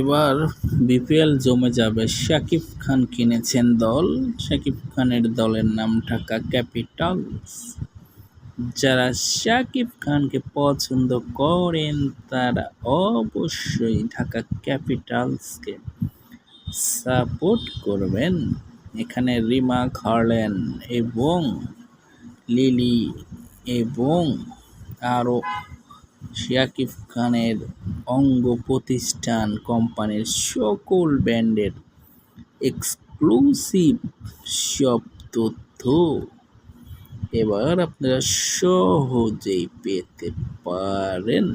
এবার বিপিএল জমে যাবে। শাকিব খান কিনেছেন দল। শাকিব খানের দলের নাম ঢাকা ক্যাপিটালস। যারা শাকিব খানকে পছন্দ করেন, তারা অবশ্যই ঢাকা ক্যাপিটালসকে সাপোর্ট করবেন। এখানে রিমা খার্লেন এবং লিলি এবং আরও শাকিব খানের অঙ্গ প্রতিষ্ঠান কোম্পানির সকল ব্র্যান্ডের এক্সক্লুসিভ সব তথ্য এবার আপনারা সহজেই পেতে পারেন।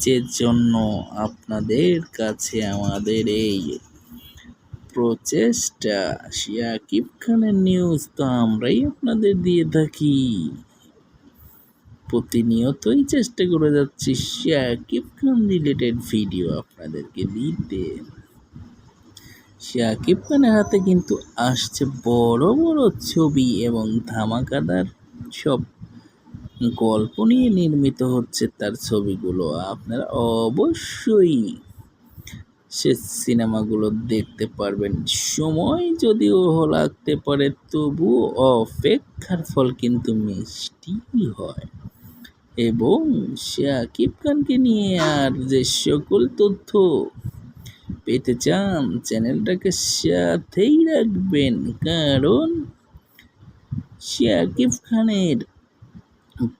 যে জন্য আপনাদের কাছে আমাদের এই প্রচেষ্টা, শাকিব খানের নিউজ তো আমরাই আপনাদের দিয়ে থাকি। প্রতিনিয়তই চেষ্টা করে যাচ্ছি শাকিব খান রিলেটেড ভিডিও আপনাদেরকে দিতে। শাকিব খানের হাতে কিন্তু আসছে বড় বড় ছবি এবং ধামাকাদার সব গল্প নিয়ে নির্মিত হচ্ছে তার ছবিগুলো। আপনারা অবশ্যই সে সিনেমাগুলো দেখতে পারবেন। সময় যদিও লাগতে পারে তবু অপেক্ষার ফল কিন্তু মিষ্টি হয়। এবং শাকিব খানকে নিয়ে আর যে সকল তথ্য পেতে চান, চ্যানেলটাকে সাথেই রাখবেন। কারণ শাকিব খানের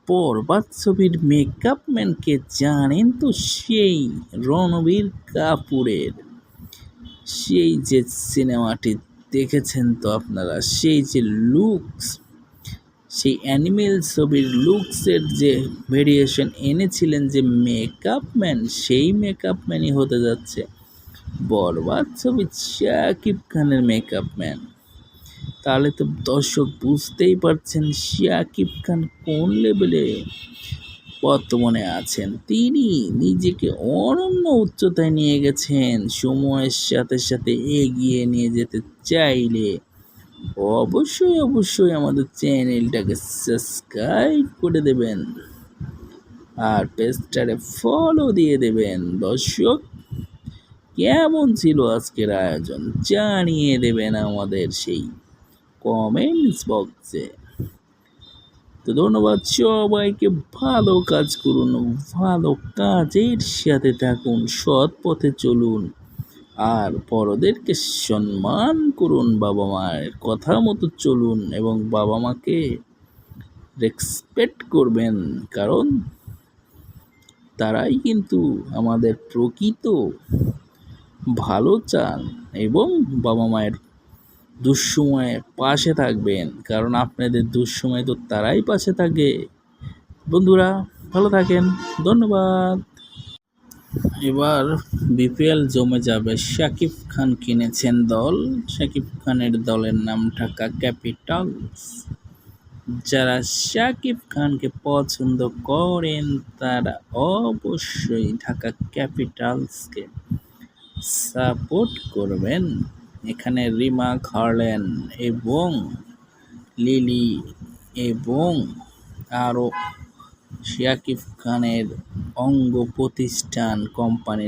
বরবাদ ছবির মেকআপ ম্যানকে জানেন তো সেই রণবীর কাপুরের। সেই যে সিনেমাটি দেখেছেন তো আপনারা, সেই যে লুকস সেই অ্যানিমেল ছবির লুকসের যে ভেরিয়েশন এনেছিলেন যে মেকআপ ম্যান সেই মেকআপ ম্যানই হতে যাচ্ছে। বরবাদ ছবি শাকিব খানের মেকআপ ম্যান তাহলে তো দর্শক বুঝতেই পারছেন শাকিব খান কোন লেভেলে বর্তমানে আছেন। তিনি নিজেকে অনন্য উচ্চতায় নিয়ে গেছেন। সময়ের সাথে সাথে এগিয়ে নিয়ে যেতে চাইলে অবশ্যই অবশ্যই আমাদের চ্যানেলটাকে সাবস্ক্রাইব করে দেবেন। আর পেজটারে ফলো দিয়ে দেবেন। দর্শক, কেমন ছিল আজকের আয়োজন জানিয়ে দেবেন আমাদের সেই কমেন্টস বক্সে তো ধন্যবাদ সবাইকে, ভালো কাজ করুন, ভালো কাজের সাথে থাকুন, সৎ পথে চলুন। আর বড়দেরকে সম্মান করুন বাবা মায়ের কথা মতো চলুন এবং বাবা মাকে রেসপেক্ট করবেন, কারণ তারাই কিন্তু আমাদের প্রকৃত ভালো চান এবং বাবা মায়ের দুঃসময়ে পাশে থাকবেন, কারণ আপনাদের দুঃসময়ে তো তারাই পাশে থাকে। বন্ধুরা, ভালো থাকেন, ধন্যবাদ। এবার বিপিএল জমে যাবে। শাকিব খান কিনেছেন দল। শাকিব খানের দলের নাম ঢাকা ক্যাপিটালস। যারা শাকিব খানকে পছন্দ করেন, তারা অবশ্যই ঢাকা ক্যাপিটালসকে সাপোর্ট করবেন। এখানে রিমা খার্লেন এবং লিলি এবং আরও শাকিব খানের অঙ্গ প্রতিষ্ঠান কোম্পানির